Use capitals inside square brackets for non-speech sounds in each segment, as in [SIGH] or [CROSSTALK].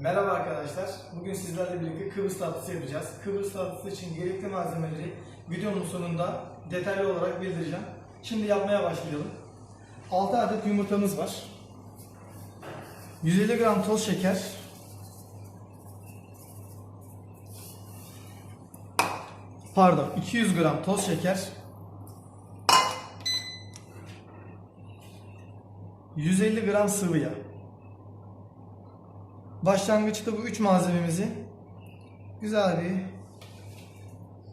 Merhaba arkadaşlar. Bugün sizlerle birlikte Kıbrıs tatlısı yapacağız. Kıbrıs tatlısı için gerekli malzemeleri videonun sonunda detaylı olarak bildireceğim. Şimdi yapmaya başlayalım. 6 adet yumurtamız var. 150 gram toz şeker. Pardon, 200 gram toz şeker. 150 gram sıvı yağ. Başlangıçta bu üç malzememizi güzel bir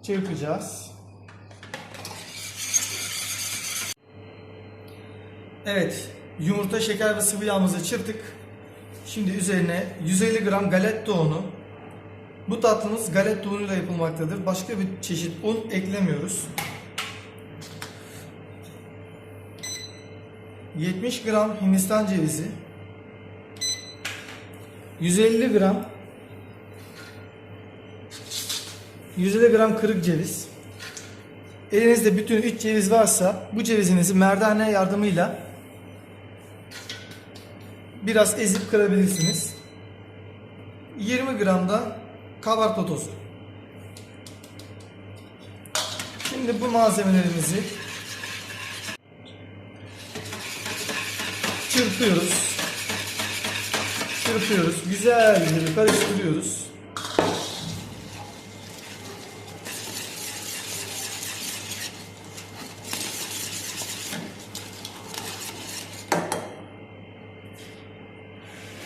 çırpacağız. Evet, yumurta, şeker ve sıvı yağımızı çırptık. Şimdi üzerine 150 gram galeta unu. Bu tatlımız galeta unuyla yapılmaktadır. Başka bir çeşit un eklemiyoruz. 70 gram hindistan cevizi. 150 gram 150 gram kırık ceviz. Elinizde bütün 3 ceviz varsa bu cevizinizi merdane yardımıyla biraz ezip kırabilirsiniz. 20 gram da kabartma tozu. Şimdi bu malzemelerimizi çırpıyoruz çırpıyoruz. Güzelce karıştırıyoruz.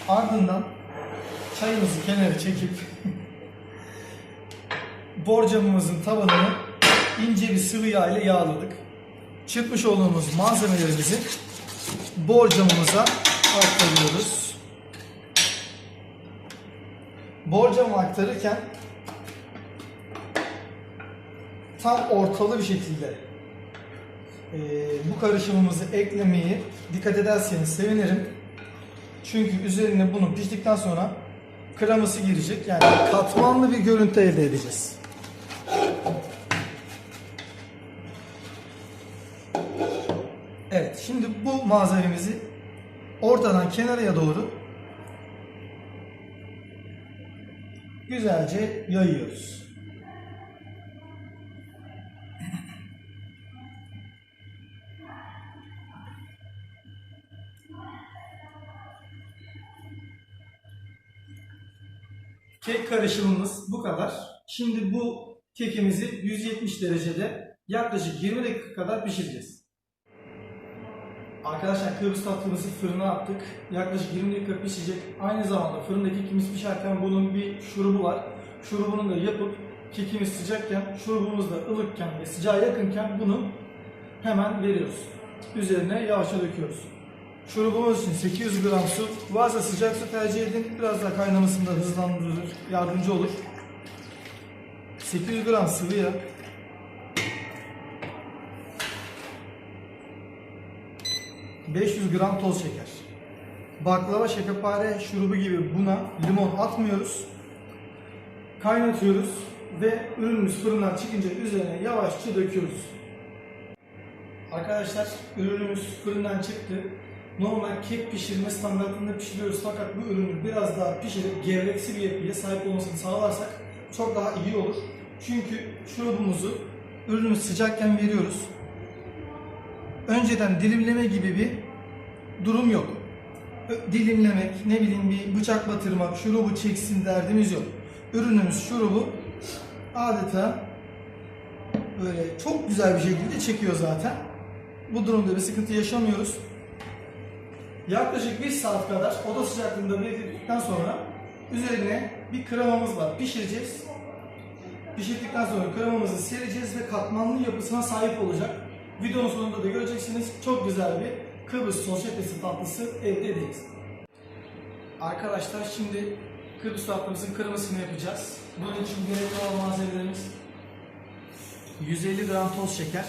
Ardından çayımızı kenara çekip [LAUGHS] borcamımızın tabanını ince bir sıvı yağ ile yağladık. Çırpmış olduğumuz malzemelerimizi borcamımıza aktarıyoruz borcamı aktarırken tam ortalı bir şekilde e, bu karışımımızı eklemeyi dikkat ederseniz sevinirim. Çünkü üzerine bunu piştikten sonra kreması girecek. Yani katmanlı bir görüntü elde edeceğiz. Evet, şimdi bu malzememizi ortadan kenarıya doğru güzelce yayıyoruz. Kek karışımımız bu kadar. Şimdi bu kekimizi 170 derecede yaklaşık 20 dakika kadar pişireceğiz. Arkadaşlar Kıbrıs tatlımızı fırına attık. Yaklaşık 20 dakika pişecek. Aynı zamanda fırındaki kekimiz pişerken bunun bir şurubu var. Şurubunu da yapıp kekimiz sıcakken, şurubumuz da ılıkken ve sıcağa yakınken bunu hemen veriyoruz. Üzerine yavaşça döküyoruz. Şurubumuz için 800 gram su. Varsa sıcak su tercih edin. Biraz daha kaynamasını da hızlandırır, yardımcı olur. 800 gram sıvı. 500 gram toz şeker. Baklava şekerpare şurubu gibi buna limon atmıyoruz. Kaynatıyoruz ve ürünümüz fırından çıkınca üzerine yavaşça döküyoruz. Arkadaşlar ürünümüz fırından çıktı. Normal kek pişirme standartında pişiriyoruz fakat bu ürünü biraz daha pişirip gevreksi bir yapıya sahip olmasını sağlarsak çok daha iyi olur. Çünkü şurubumuzu ürünümüz sıcakken veriyoruz önceden dilimleme gibi bir durum yok. Dilimlemek, ne bileyim bir bıçak batırmak, şurubu çeksin derdimiz yok. Ürünümüz şurubu adeta böyle çok güzel bir şekilde çekiyor zaten. Bu durumda bir sıkıntı yaşamıyoruz. Yaklaşık bir saat kadar oda sıcaklığında bekledikten sonra üzerine bir kremamız var. Pişireceğiz. Pişirdikten sonra kremamızı sereceğiz ve katmanlı yapısına sahip olacak. Videonun sonunda da göreceksiniz. Çok güzel bir Kıbrıs sosyetesi tatlısı elde edeceğiz. Arkadaşlar şimdi Kıbrıs tatlımızın kırmızısını yapacağız. Bunun için gerekli olan malzemelerimiz 150 gram toz şeker,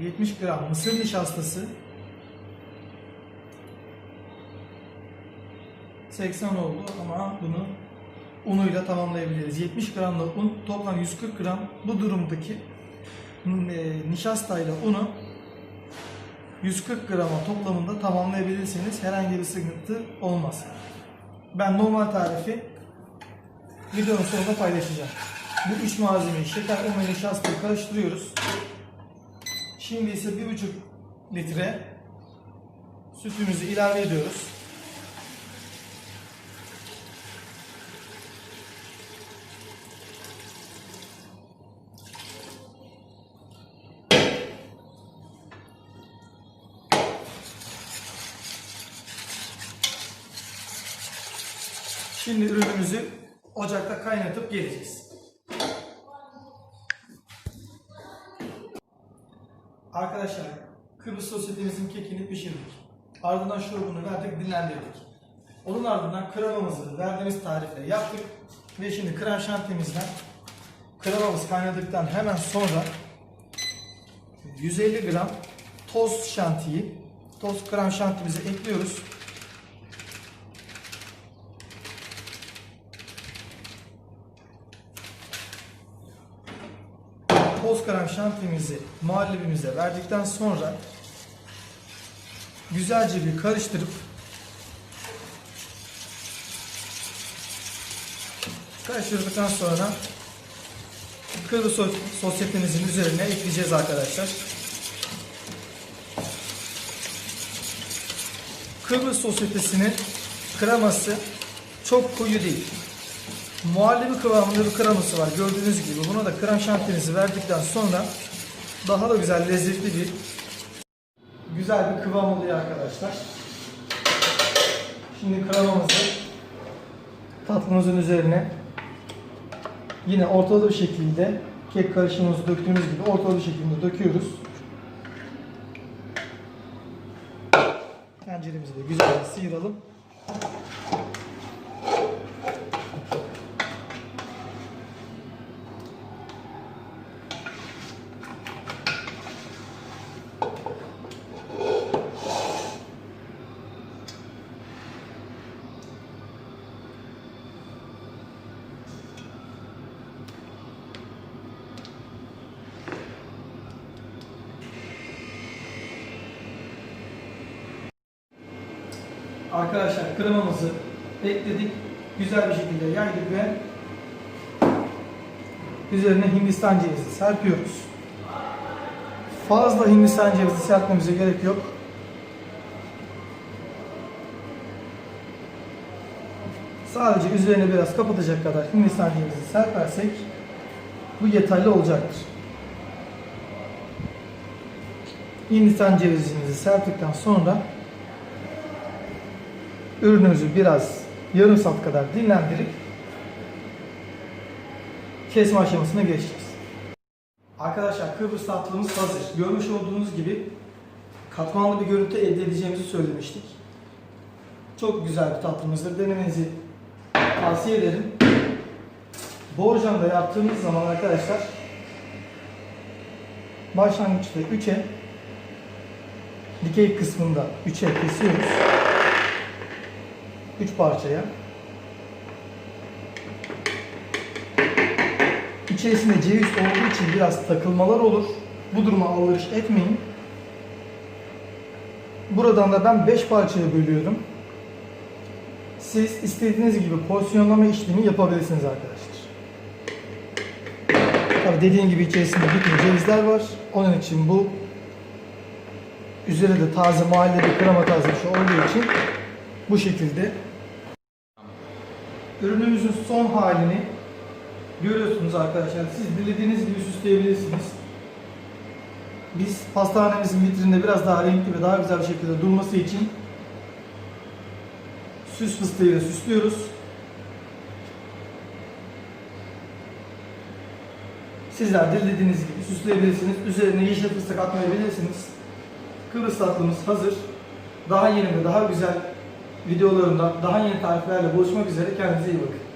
...70 gram mısır nişastası... ...80 oldu ama bunu unuyla tamamlayabiliriz. 70 gram da un, toplam 140 gram bu durumdaki e, nişastayla unu 140 grama toplamında tamamlayabilirseniz herhangi bir sıkıntı olmaz. Ben normal tarifi videonun sonunda paylaşacağım. Bu üç malzemeyi şeker, un ve nişastayı karıştırıyoruz. Şimdi ise 1,5 litre sütümüzü ilave ediyoruz. Şimdi ürünümüzü ocakta kaynatıp geleceğiz. Arkadaşlar Kıbrıs sosyetemizin kekini pişirdik. Ardından şurubunu verdik, dinlendirdik. Onun ardından kremamızı verdiğimiz tarifle yaptık. Ve şimdi krem şantimizden kremamız kaynadıktan hemen sonra 150 gram toz şantiyi, toz krem şantimizi ekliyoruz. Toz krem şantimizi muhallebimize verdikten sonra güzelce bir karıştırıp karıştırdıktan sonra kırmızı sos- sosyetemizin üzerine ekleyeceğiz arkadaşlar. Kıbrıs sosyetesinin kreması çok koyu değil. Muhallebi kıvamında bir kreması var. Gördüğünüz gibi. Buna da krem şantimizi verdikten sonra daha da güzel, lezzetli bir güzel bir kıvam oluyor arkadaşlar. Şimdi kremamızı tatlımızın üzerine yine ortalı bir şekilde kek karışımımızı döktüğümüz gibi ortalı bir şekilde döküyoruz. Tenceremizi de güzelce sıyıralım. Arkadaşlar kremamızı ekledik. Güzel bir şekilde yaydık ve üzerine hindistan cevizi serpiyoruz. Fazla hindistan cevizi serpmemize gerek yok. Sadece üzerine biraz kapatacak kadar hindistan cevizi serpersek bu yeterli olacaktır. Hindistan cevizimizi serptikten sonra ürünümüzü biraz yarım saat kadar dinlendirip kesme aşamasına geçeceğiz. Arkadaşlar Kıbrıs tatlımız hazır. Görmüş olduğunuz gibi katmanlı bir görüntü elde edeceğimizi söylemiştik. Çok güzel bir tatlımızdır. Denemenizi tavsiye ederim. Borcamda yaptığımız zaman arkadaşlar başlangıçta 3'e dikey kısmında 3'e kesiyoruz. 3 parçaya. İçerisinde ceviz olduğu için biraz takılmalar olur. Bu duruma alışış etmeyin. Buradan da ben 5 parçaya bölüyorum. Siz istediğiniz gibi porsiyonlama işlemi yapabilirsiniz arkadaşlar. Tabi dediğim gibi içerisinde bütün cevizler var. Onun için bu üzeri de taze mahallede krema taze şey olduğu için bu şekilde Ürünümüzün son halini görüyorsunuz arkadaşlar. Siz dilediğiniz gibi süsleyebilirsiniz. Biz pastanemizin vitrinde biraz daha renkli ve daha güzel bir şekilde durması için süs fıstığıyla süslüyoruz. Sizler dilediğiniz gibi süsleyebilirsiniz. Üzerine yeşil fıstık atmayabilirsiniz. Kıbrıs tatlımız hazır. Daha yeni ve daha güzel videolarında daha yeni tariflerle buluşmak üzere. Kendinize iyi bakın.